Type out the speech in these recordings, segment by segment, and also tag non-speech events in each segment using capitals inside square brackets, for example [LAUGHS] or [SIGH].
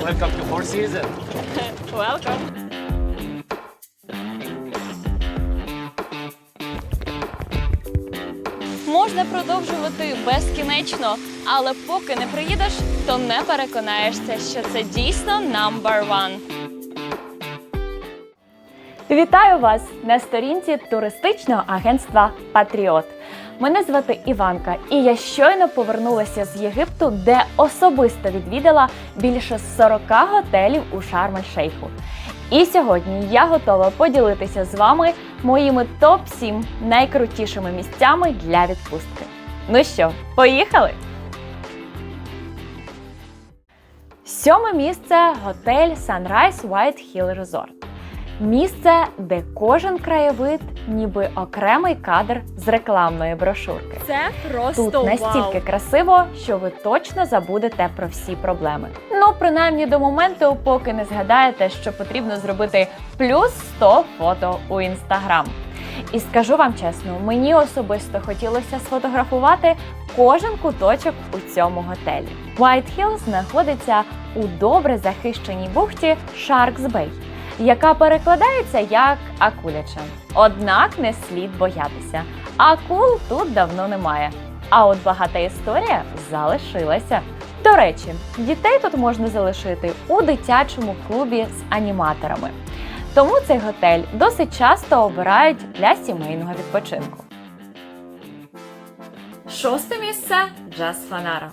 Welcome to Four Seasons. [LAUGHS] Welcome. Можна продовжувати безкінечно, але поки не приїдеш, то не переконаєшся, що це дійсно number one. Вітаю вас на сторінці туристичного агентства Патріот. Мене звати Іванка, і я щойно повернулася з Єгипту, де особисто відвідала більше 40 готелів у Шарм-ель-Шейху. І сьогодні я готова поділитися з вами моїми топ-7 найкрутішими місцями для відпустки. Ну що, поїхали? Сьоме місце готель Sunrise White Hill Resort. Місце, де кожен краєвид ніби окремий кадр з рекламної брошурки. Це просто Тут настільки красиво, що ви точно забудете про всі проблеми. Ну, принаймні до моменту, поки не згадаєте, що потрібно зробити плюс 100 фото у інстаграм. І скажу вам чесно, мені особисто хотілося сфотографувати кожен куточок у цьому готелі. White Hill знаходиться у добре захищеній бухті Sharks Bay, яка перекладається як акуляча. Однак не слід боятися. Акул тут давно немає. А от багата історія залишилася. До речі, дітей тут можна залишити у дитячому клубі з аніматорами. Тому цей готель досить часто обирають для сімейного відпочинку. Шосте місце Джаз Фанара.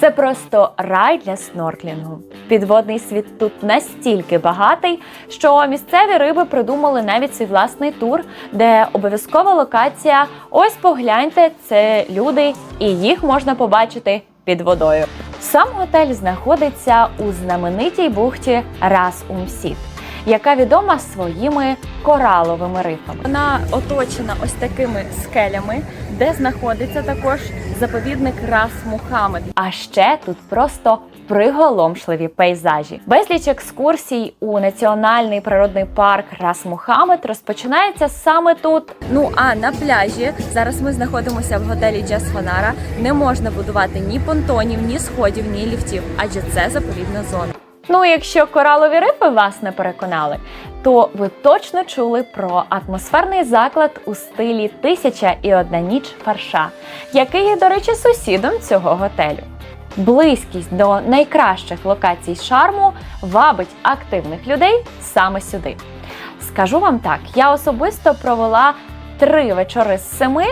Це просто рай для снорклінгу. Підводний світ тут настільки багатий, що місцеві риби придумали навіть свій власний тур, де обов'язкова локація. Ось погляньте, це люди, і їх можна побачити під водою. Сам готель знаходиться у знаменитій бухті Рас Умсіт, яка відома своїми кораловими рифами. Вона оточена ось такими скелями, де знаходиться також заповідник Рас Мухаммед. А ще тут просто приголомшливі пейзажі. Безліч екскурсій у національний природний парк Рас Мухаммед розпочинається саме тут. Ну а на пляжі зараз ми знаходимося в готелі Джаз Фанара. Не можна будувати ні понтонів, ні сходів, ні ліфтів, адже це заповідна зона. Ну, якщо коралові рифи вас не переконали, то ви точно чули про атмосферний заклад у стилі Тисяча і одна ніч фарша, який є, до речі, сусідом цього готелю. Близькість до найкращих локацій шарму вабить активних людей саме сюди. Скажу вам так, я особисто провела три вечори з семи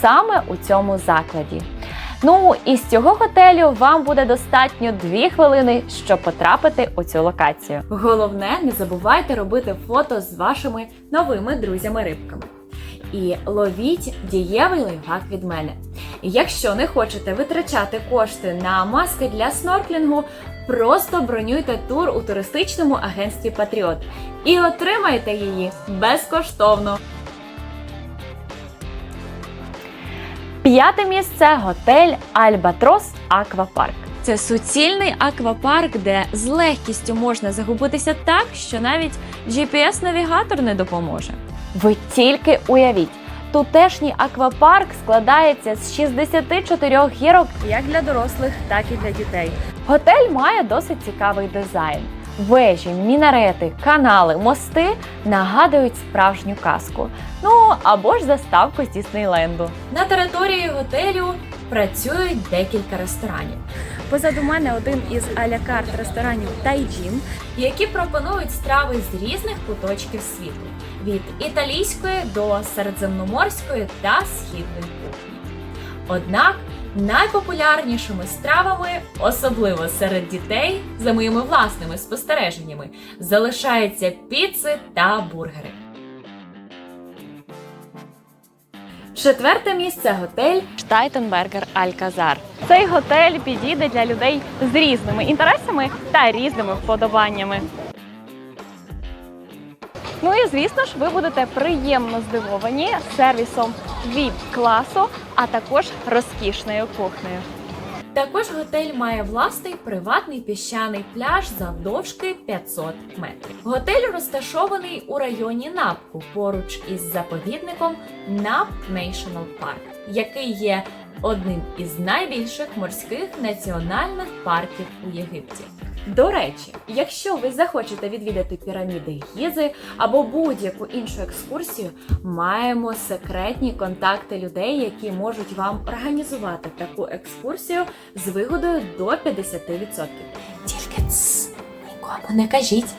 саме у цьому закладі. Ну і з цього готелю вам буде достатньо дві хвилини, щоб потрапити у цю локацію. Головне, не забувайте робити фото з вашими новими друзями-рибками. І ловіть дієвий лайфхак від мене. Якщо не хочете витрачати кошти на маски для снорклінгу, просто бронюйте тур у туристичному агентстві Патріот і отримайте її безкоштовно. П'яте місце готель Альбатрос Аквапарк. Це суцільний аквапарк, де з легкістю можна загубитися так, що навіть GPS-навігатор не допоможе. Ви тільки уявіть, тутешній аквапарк складається з 64 гірок. Як для дорослих, так і для дітей. Готель має досить цікавий дизайн. Вежі, мінарети, канали, мости нагадують справжню казку. Ну або ж заставку з Діснейленду. На території готелю працюють декілька ресторанів, Позаду мене один із аля-карт ресторанів Тайджін. які пропонують страви з різних куточків світу від італійської до середземноморської та східної кухні. Однак найпопулярнішими стравами, особливо серед дітей, за моїми власними спостереженнями, залишаються піци та бургери. Четверте місце готель Штайтенбергер Альказар. Цей готель підійде для людей з різними інтересами та різними вподобаннями. Ну і звісно ж, ви будете приємно здивовані сервісом від класу, а також розкішною кухнею. Також готель має власний приватний піщаний пляж завдовжки 500 метрів. Готель розташований у районі Напку поруч із заповідником Нап National Park, який є одним із найбільших морських національних парків у Єгипті. До речі, якщо ви захочете відвідати піраміди Гізи або будь-яку іншу екскурсію, маємо секретні контакти людей, які можуть вам організувати таку екскурсію з вигодою до 50%. Тільки цс, нікому не кажіть.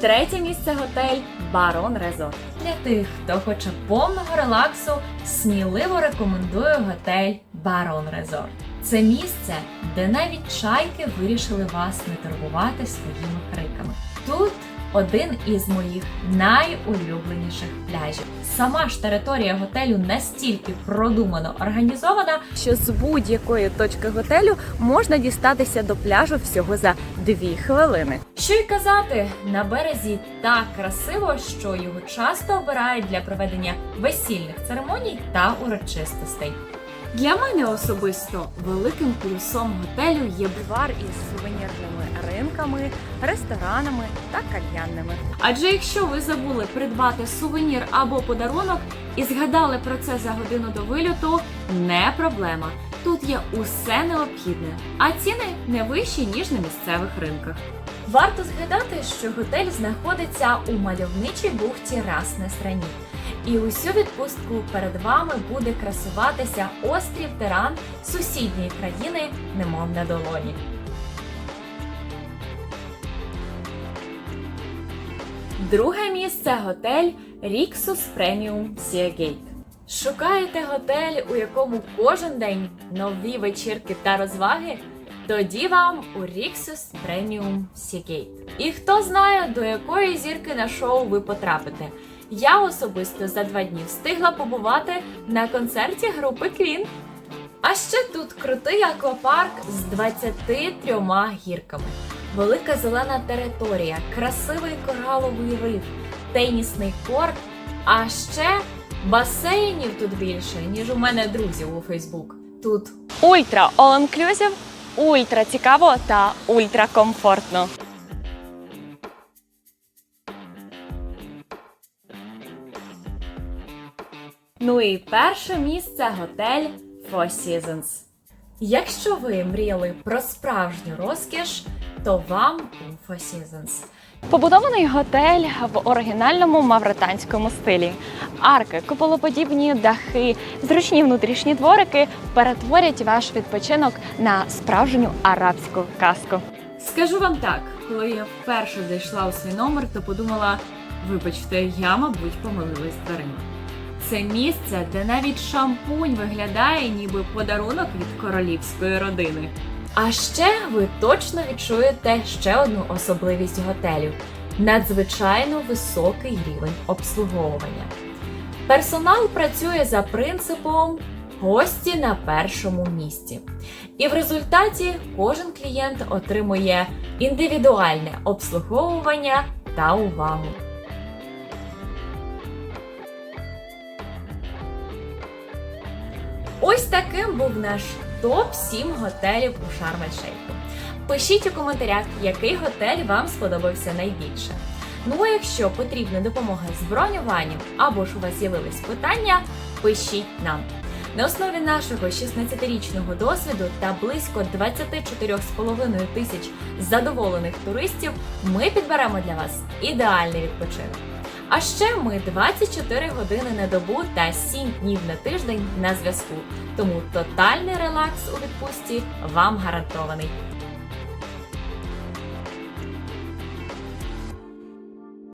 Третє місце готель Барон Резорт. Для тих, хто хоче повного релаксу, сміливо рекомендую готель Барон Резорт. Це місце, де навіть чайки вирішили вас не турбувати своїми криками. Тут один із моїх найулюбленіших пляжів. Сама ж територія готелю настільки продумано організована, Що з будь-якої точки готелю можна дістатися до пляжу всього за 2 хвилини. Що й казати, на березі так красиво, що його часто обирають для проведення весільних церемоній та урочистостей. Для мене особисто великим плюсом готелю є Бульвар із сувенірними ринками, ресторанами та кальянними. Адже якщо ви забули придбати сувенір або подарунок і згадали про це за годину до вильоту, не проблема. Тут є усе необхідне, а ціни не вищі ніж на місцевих ринках. Варто згадати, що готель знаходиться у мальовничій бухті Рас на страні. І усю відпустку перед вами буде красуватися острів Теран сусідньої країни, немов на долоні. Друге місце готель Rixus Premium Seagate. Шукаєте готель, у якому кожен день нові вечірки та розваги? Тоді вам у Rixus Premium Seagate. І хто знає, до якої зірки на шоу ви потрапите. Я особисто за два дні встигла побувати на концерті групи Queen. А ще тут крутий аквапарк з 23 гірками, велика зелена територія, красивий кораловий риф, тенісний корт, а ще басейнів тут більше, ніж у мене друзів у Фейсбук. Тут Ультра all-inclusive, ультра цікаво та ультра комфортно. Ну і перше місце готель Four Seasons. Якщо ви мріяли про справжню розкіш, то вам у Four Seasons. Побудований готель в оригінальному мавританському стилі. Арки, куполоподібні дахи, зручні внутрішні дворики перетворять ваш відпочинок на справжню арабську казку. Скажу вам так, коли я вперше зайшла у свій номер, то подумала: вибачте, я, мабуть, помилилась дверима. Це місце, де навіть шампунь виглядає, ніби подарунок від королівської родини. А ще ви точно відчуєте ще одну особливість готелю надзвичайно високий рівень обслуговування. Персонал працює за принципом гості на першому місці. І в результаті кожен клієнт отримує індивідуальне обслуговування та увагу. Ось таким був наш топ 7 готелів у Шарм-ель-Шейху. Пишіть у коментарях, який готель вам сподобався найбільше. Ну а якщо потрібна допомога з бронюванням або ж у вас з'явились питання, пишіть нам. На основі нашого 16-річного досвіду та близько 24,5 тисяч задоволених туристів ми підберемо для вас ідеальний відпочинок. А ще ми 24 години на добу та 7 днів на тиждень на зв'язку. Тому тотальний релакс у відпустці вам гарантований.